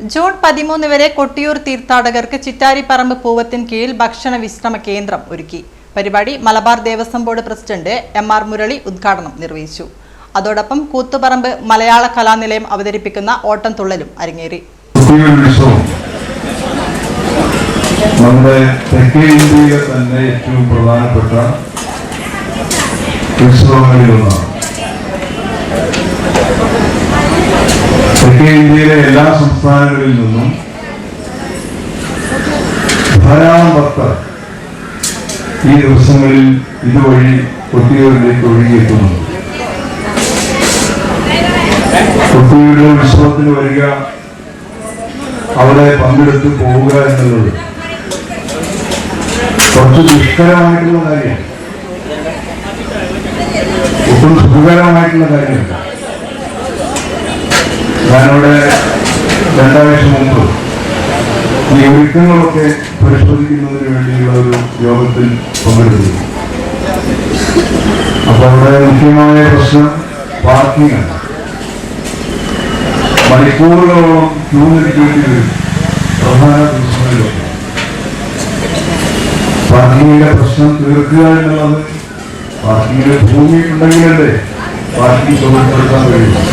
June പതിമൂന്ന് വരെ കൊട്ടിയൂർ തീർത്ഥാടകർക്ക് ചിറ്റാരിപ്പറമ്പ് പൂവത്തിൻ കീഴിൽ ഭക്ഷണ വിശ്രമ കേന്ദ്രം ഒരുക്കി. പരിപാടി Malabar Devaswom board president M R Murali ഉദ്ഘാടനം നിർവഹിച്ചു. അതോടൊപ്പം കൂത്തുപറമ്പ് മലയാള കലാനിലയം അവതരിപ്പിക്കുന്ന ഓട്ടം തുള്ളലും അരങ്ങേറി. നമ്മുടെ തെക്കേ ഇന്ത്യയിലെ തന്നെ ഏറ്റവും പ്രധാനപ്പെട്ട ഉത്സവങ്ങളിലൊന്നാണ് തെക്കേ ഇന്ത്യയിലെ എല്ലാ സംസ്ഥാനങ്ങളിൽ നിന്നും ധാരാളം ഭക്തർ ഈ ദിവസങ്ങളിൽ ഇതുവഴി കൊട്ടിയൂരിലേക്ക് ഒഴുകിയെത്തുന്നുണ്ട്. കൊട്ടിയൂരിലെ ഉത്സവത്തിന് വരിക അവിടെ പങ്കെടുത്ത് പോവുക എന്നുള്ളത് കുറച്ച് ദുഷ്കരമായിട്ടുള്ള കാര്യമാണ്. ഒട്ടും സുഖകരമായിട്ടുള്ള കാര്യമല്ല. ഞാനിവിടെ രണ്ടാഴ്ച മുമ്പ് ഈ ഒരുക്കങ്ങളൊക്കെ പരിശോധിക്കുന്നതിന് വേണ്ടിയുള്ള ഒരു യോഗത്തിൽ പങ്കെടുത്തു. അപ്പൊ അവിടെ മുഖ്യമായ പ്രശ്നം പാർക്കിംഗ് മണിക്കൂറുകളോളം ക്യൂ പ്രധാന പ്രശ്നങ്ങളിലും പാർക്കിങ്ങിന്റെ പ്രശ്നം തീർക്കുക എന്നുള്ളത് പാർക്കിങ്ങിന്റെ ഭൂമി ഉണ്ടെങ്കിലല്ലേ പാർക്കിംഗ് സുഖപ്പെടുത്താൻ കഴിയും.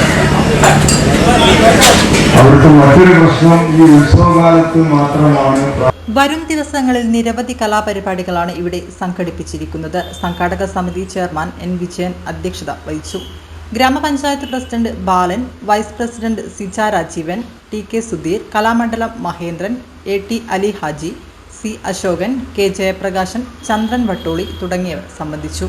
വരും ദിവസങ്ങളിൽ നിരവധി കലാപരിപാടികളാണ് ഇവിടെ സംഘടിപ്പിച്ചിരിക്കുന്നത്. സംഘാടക സമിതി ചെയർമാൻ എൻ വിജയൻ അധ്യക്ഷത വഹിച്ചു. ഗ്രാമപഞ്ചായത്ത് president Balan vice president Sija Rajeevan T K Sudheer Kalamandalam Mahendran A T Ali Haji C Ashokan K Jayaprakashan Chandran Vattoli തുടങ്ങിയവർ സംബന്ധിച്ചു.